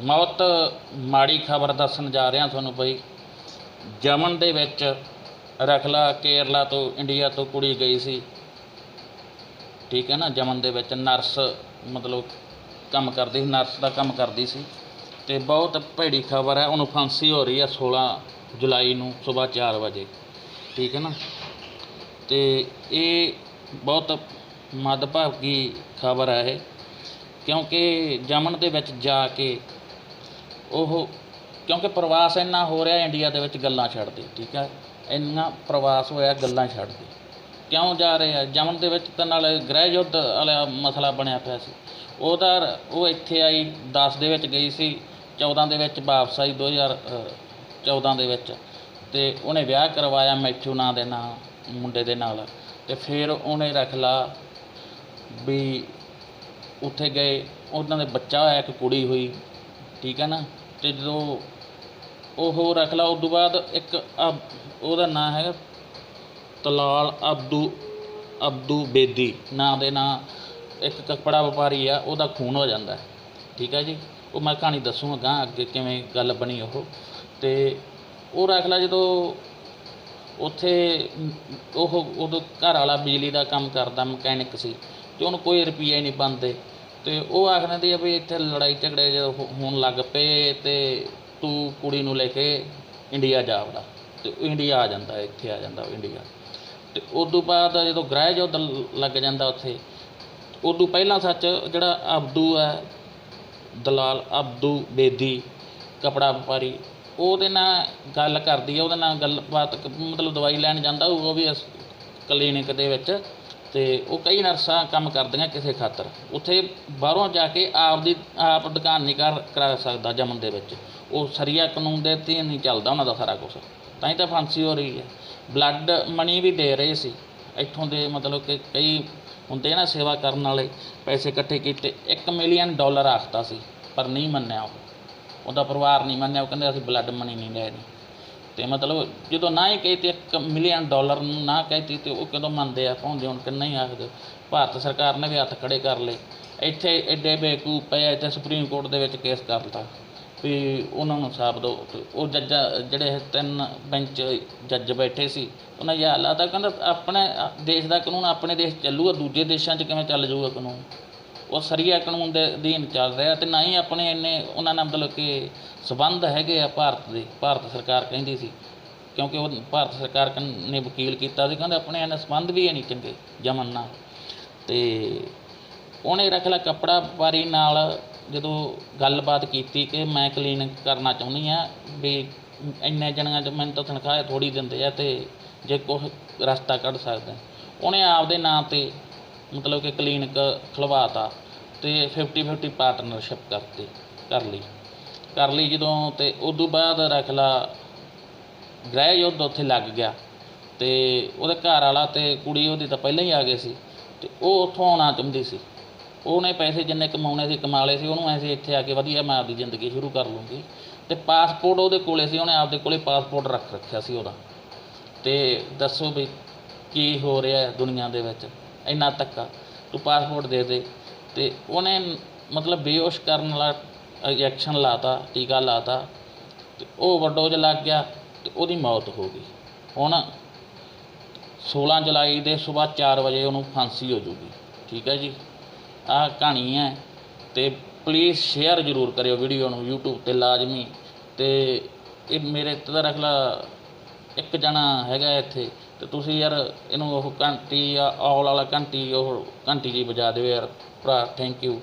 ਬਹੁਤ ਮਾੜੀ ਖਬਰ ਦੱਸਣ ਜਾ ਰਿਹਾ ਤੁਹਾਨੂੰ ਬਈ। ਜਮਨ ਦੇ ਵਿੱਚ ਰਖਲਾ ਕੇਰਲਾ ਤੋਂ ਇੰਡੀਆ ਤੋਂ ਕੁੜੀ ਗਈ ਸੀ। ਠੀਕ ਹੈ ਨਾ, ਜਮਨ ਦੇ ਵਿੱਚ ਨਰਸ ਮਤਲਬ ਕੰਮ ਕਰਦੀ ਸੀ, ਨਰਸ ਦਾ ਕੰਮ ਕਰਦੀ ਸੀ। ਤੇ ਬਹੁਤ ਭੈੜੀ ਖਬਰ ਹੈ, ਉਹਨੂੰ ਫਾਂਸੀ ਹੋ ਰਹੀ ਹੈ 16 ਜੁਲਾਈ ਨੂੰ ਸਵੇਰ 4 ਵਜੇ। ਠੀਕ ਹੈ ਨਾ? ਤੇ ਇਹ ਬਹੁਤ ਮੱਦਭਾਗੀ ਖਬਰ ਹੈ ਇਹ, ਕਿਉਂਕਿ ਜਮਨ ਦੇ ਵਿੱਚ ਜਾ ਕੇ ਉਹ ਕਿਉਂਕਿ ਪ੍ਰਵਾਸ ਇੰਨਾ ਹੋ ਰਿਹਾ, ਇੰਡੀਆ ਦੇ ਵਿੱਚ ਗੱਲਾਂ ਛੱਡਦੇ, ਠੀਕ ਹੈ ਇੰਨਾ ਪ੍ਰਵਾਸ ਹੋਇਆ, ਗੱਲਾਂ ਛੱਡਦੇ। ਕਿਉਂ ਜਾ ਰਹੇ ਆ? ਜਮਨ ਦੇ ਵਿੱਚ ਤਾਂ ਨਾਲ ਗ੍ਰਹਿ ਯੁੱਧ ਵਾਲਾ ਮਸਲਾ ਬਣਿਆ ਪਿਆ ਸੀ। ਉਹਦਾ ਉਹ ਇੱਥੇ ਆਈ 10 ਦੇ ਵਿੱਚ ਗਈ ਸੀ 14 ਦੇ ਵਿੱਚ ਵਾਪਸ ਆਈ 2014 ਦੇ ਵਿੱਚ। ਤੇ ਉਹਨੇ ਵਿਆਹ ਕਰਵਾਇਆ ਮੈਥੂ ਨਾਂ ਦੇ ਨਾਂ, ਮੁੰਡੇ ਦੇ ਨਾਲ। ਤੇ ਫਿਰ ਉਹਨੇ ਰੱਖ ਲਾ ਵੀ ਉੱਥੇ ਗਏ, ਉਹਨਾਂ ਦੇ ਬੱਚਾ ਹੋਇਆ, ਇੱਕ ਕੁੜੀ ਹੋਈ, ਠੀਕ ਹੈ ਨਾ? ਅਤੇ ਜਦੋਂ ਉਹ ਰੱਖ ਲਾ ਉਸ ਤੋਂ ਬਾਅਦ ਇੱਕ ਅਬ- ਉਹਦਾ ਨਾਂ ਹੈਗਾ ਤਲਾਲ ਅਬਦੂ ਅਬਦੂ ਬੇਦੀ। ਨਾਂ ਦੇ ਨਾਂ, ਇੱਕ ਕੱਪੜਾ ਵਪਾਰੀ ਆ, ਉਹਦਾ ਖੂਨ ਹੋ ਜਾਂਦਾ ਠੀਕ ਹੈ ਜੀ? ਉਹ ਮੈਂ ਕਹਾਣੀ ਦੱਸੂਗਾ ਗਾਂ, ਅੱਗੇ ਕਿਵੇਂ ਗੱਲ ਬਣੀ ਉਹ। ਅਤੇ ਉਹ ਰੱਖ ਲਾ ਜਦੋਂ ਉੱਥੇ ਉਹ, ਉਦੋਂ ਘਰ ਵਾਲਾ ਬਿਜਲੀ ਦਾ ਕੰਮ ਕਰਦਾ, ਮਕੈਨਿਕ ਸੀ ਅਤੇ ਉਹਨੂੰ ਕੋਈ ਰੁਪਈਆ ਹੀ ਨਹੀਂ ਬਣਦੇ। ਤੇ ਉਹ ਆਖਦੇ ਆ ਵੀ ਇੱਥੇ ਲੜਾਈ ਝਗੜੇ ਜਦੋਂ ਹੋ- ਹੋਣ ਲੱਗ ਪਏ ਤੇ ਤੂੰ ਕੁੜੀ ਨੂੰ ਲੈ ਕੇ ਇੰਡੀਆ ਜਾ ਵੜਾ। ਤੇ ਉਹ ਇੰਡੀਆ ਆ ਜਾਂਦਾ, ਇੱਥੇ ਆ ਜਾਂਦਾ ਉਹ ਇੰਡੀਆ। ਤੇ ਤੋਂ ਬਾਅਦ ਜਦੋਂ ਗ੍ਰਹਿ ਯੁੱਧ ਲ- ਲੱਗ ਜਾਂਦਾ ਉੱਥੇ, ਉਦੋਂ ਪਹਿਲਾਂ ਸੱਚ ਜਿਹੜਾ ਅਬਦੂ ਹੈ, ਦਲਾਲ ਅਬਦੂ ਬੇਦੀ, ਕਪੜਾ ਵਪਾਰੀ, ਉਹਦੇ ਨਾਲ ਗੱਲ ਕਰਦੀ ਹੈ ਉਹਦੇ ਨਾਲ ਗੱਲਬਾਤ ਕ- ਮਤਲਬ ਦਵਾਈ ਲੈਣ ਜਾਂਦਾ ਉਹ ਉਹ ਵੀ ਕਲੀਨਿਕ ਦੇ ਵਿੱਚ। ਤੇ ਉਹ ਕਈ ਨਰਸਾਂ ਕੰਮ ਕਰਦੀਆਂ ਕਿਸੇ ਖਾਤਰ। ਉੱਥੇ ਬਾਹਰੋਂ ਜਾ ਕੇ ਆਪ ਦੀ ਆਪ ਦੁਕਾਨ ਨਹੀਂ ਕਰ, ਕਰਾ ਸਕਦਾ ਜਮਨ ਦੇ ਵਿੱਚ। ਉਹ ਸਰੀਆ ਕਾਨੂੰਨ ਦੇ ਤੇ ਨਹੀਂ ਚੱਲਦਾ ਉਹਨਾਂ ਦਾ ਸਾਰਾ ਕੁਝ ਤਾਂ ਹੀ ਤਾਂ ਫਾਂਸੀ ਹੋ ਰਹੀ ਹੈ। ਬਲੱਡ ਮਨੀ ਵੀ ਦੇ ਰਹੇ ਸੀ। ਇੱਥੋਂ ਦੇ ਮਤਲਬ ਕਿ ਕਈ ਹੁੰਦੇ ਨਾ ਸੇਵਾ ਕਰਨ ਵਾਲੇ, ਪੈਸੇ ਇਕੱਠੇ ਕੀਤੇ 1 ਮਿਲੀਅਨ ਡਾਲਰ ਆਖਦਾ ਸੀ, ਪਰ ਨਹੀਂ ਮੰਨਿਆ ਉਹ। ਉਹਦਾ ਪਰਿਵਾਰ ਨਹੀਂ ਮੰਨਿਆ, ਉਹ ਕਹਿੰਦੇ ਅਸੀਂ ਬਲੱਡ ਮਨੀ ਨਹੀਂ ਲੈਣੀ ਤੇ ਮਤਲਬ ਜਦੋਂ ਨਾ ਹੀ ਕਹੀ ਤੇ 1 ਮਿਲੀਅਨ ਡਾਲਰ ਨੂੰ ਨਾ ਕਹਿਤੀ ਤੇ ਉਹ ਕਦੋਂ ਮੰਨਦੇ ਆ, ਪਾਉਂਦੇ ਹੁਣ ਕਿ ਨਹੀਂ ਆਖਦੇ ਭਾਰਤ ਸਰਕਾਰ ਨੇ ਵੀ ਹੱਥ ਖੜੇ ਕਰ ਲਏ। ਇੱਥੇ ਐਡੇ ਬੇਕੂਫ ਪਏ ਇੱਥੇ ਸੁਪਰੀਮ ਕੋਰਟ ਦੇ ਵਿੱਚ ਕੇਸ ਕਰਤਾ। ਵੀ ਉਹਨਾਂ ਨੂੰ ਸਾਫ਼ ਦਿਓ ਉਹ ਜੱਜਾਂ, ਜਿਹੜੇ ਤਿੰਨ ਬੈਂਚ ਜੱਜ ਬੈਠੇ ਸੀ, ਉਹਨਾਂ ਇਹ ਹਾਲਾਤ ਆ ਕਹਿੰਦਾ ਆਪਣੇ ਦੇਸ਼ ਦਾ ਕਾਨੂੰਨ ਆਪਣੇ ਦੇਸ਼ ਚੱਲੂਗਾ, ਦੂਜੇ ਦੇਸ਼ਾਂ 'ਚ ਕਿਵੇਂ ਚੱਲ ਜਾਊਗਾ ਕਾਨੂੰਨ? ਉਹ ਸਰੀਆ ਕਾਨੂੰਨ ਦੇ ਅਧੀਨ ਚੱਲ ਰਿਹਾ ਤੇ ਨਾ ਹੀ ਆਪਣੇ ਇੰਨੇ, ਉਹਨਾਂ ਨਾਲ ਮਤਲਬ ਕਿ ਸਬੰਧ ਹੈਗੇ ਆ ਭਾਰਤ ਦੇ, ਭਾਰਤ ਸਰਕਾਰ ਕਹਿੰਦੀ ਸੀ। ਕਿਉਂਕਿ ਉਹ ਭਾਰਤ ਸਰਕਾਰ ਕਨ- ਨੇ ਵਕੀਲ ਕੀਤਾ ਸੀ, ਕਹਿੰਦੇ ਆਪਣੇ ਇੰਨੇ ਸਬੰਧ ਵੀ ਹੈ ਨਹੀਂ ਚੰਗੇ, ਜਮਨ ਨਾਲ। ਤੇ ਉਹਨੇ ਰੱਖ ਲਿਆ ਕੱਪੜਾ ਵਪਾਰੀ ਨਾਲ, ਜਦੋਂ ਗੱਲਬਾਤ ਕੀਤੀ ਕਿ ਮੈਂ ਕਲੀਨਿਕ ਕਰਨਾ ਚਾਹੁੰਦੀ ਆ ਵੀ ਇੰਨੇ ਜਣਿਆਂ 'ਚ ਮੈਨੂੰ ਤਾਂ ਤਨਖਾਹ ਥੋੜੀ ਦਿੰਦੇ ਆ ਤੇ ਜੇ ਕੁਛ ਰਸਤਾ ਕੱਢ ਸਕਦਾ। ਉਹਨੇ ਆਪਦੇ ਨਾਂ ਤੇ ਮਤਲਬ ਕਿ ਕਲੀਨਿਕ ਖੁਲਵਾਤਾ ਅਤੇ ਫਿਫਟੀ ਫਿਫਟੀ ਪਾਰਟਨਰਸ਼ਿਪ ਕਰਤੀ, ਕਰ ਲਈ। ਕਰ ਲਈ ਜਦੋਂ ਤੇ ਉਦੋਂ ਬਾਅਦ ਰੱਖ ਲਾ ਗ੍ਰਹਿ ਯੁੱਧ ਉੱਥੇ ਲੱਗ ਗਿਆ ਅਤੇ ਉਹਦੇ ਘਰ ਵਾਲਾ ਅਤੇ ਕੁੜੀ ਉਹਦੀ ਤਾਂ ਪਹਿਲਾਂ ਹੀ ਆ ਗਏ ਸੀ ਅਤੇ ਉਹ ਉੱਥੋਂ ਆਉਣਾ ਚਾਹੁੰਦੀ ਸੀ। ਉਹਨੇ ਪੈਸੇ ਜਿੰਨੇ ਕਮਾਉਣੇ ਸੀ, ਕਮਾ ਲਏ ਸੀ, ਉਹਨੂੰ ਐ ਇੱਥੇ ਆ ਕੇ ਵਧੀਆ ਮੈਂ ਆਪਦੀ ਜ਼ਿੰਦਗੀ ਸ਼ੁਰੂ ਕਰ ਲੂੰਗੀ। ਅਤੇ ਪਾਸਪੋਰਟ ਉਹਦੇ ਕੋਲੇ ਸੀ, ਉਹਨੇ ਆਪਦੇ ਕੋਲੇ ਪਾਸਪੋਰਟ ਰੱਖ ਰੱਖਿਆ ਸੀ ਉਹਦਾ। ਅਤੇ ਦੱਸੋ ਵੀ ਕੀ ਹੋ ਰਿਹਾ ਦੁਨੀਆ ਦੇ ਵਿੱਚ? ਇੰਨਾ ਧੱਕਾ, ਤੂੰ ਪਾਸਪੋਰਟ ਦੇ ਦੇ। ਤੇ ਉਹਨੇ ਮਤਲਬ ਬੇਹੋਸ਼ ਕਰਨ ਵਾਲਾ ਇੰਜੈਕਸ਼ਨ ਲਾਤਾ, ਟੀਕਾ ਲਾਤਾ। ਤੇ ਉਹ ਵਰਡੋਜ ਲੱਗ ਗਿਆ ਤੇ ਉਹਦੀ ਮੌਤ ਹੋ ਗਈ। ਹੁਣ 16 ਜੁਲਾਈ ਦੇ ਸਵੇਰ 4 ਵਜੇ ਉਹਨੂੰ ਫਾਂਸੀ ਹੋ ਜੂਗੀ। ਠੀਕ ਹੈ ਜੀ? ਆਹ ਕਹਾਣੀ ਹੈ ਤੇ ਪਲੀਜ਼ ਸ਼ੇਅਰ ਜ਼ਰੂਰ ਕਰਿਓ ਵੀਡੀਓ ਨੂੰ, YouTube ਤੇ ਲਾਜ਼ਮੀ। ਤੇ ਇਹ ਮੇਰੇ ਤੇ ਤਾਂ ਰੱਖ ਲਾ, ਇੱਕ ਜਣਾ ਹੈਗਾ ਇੱਥੇ ਤੇ ਤੁਸੀਂ ਯਾਰ ਇਹਨੂੰ ਉਹ ਘੰਟੀ ਆ ਆਲ ਵਾਲਾ ਘੰਟੀ, ਉਹ ਘੰਟੀ ਜੀ ਵਜਾ ਦਿਓ ਯਾਰ, ਭਰਾ ਥੈਂਕ ਯੂ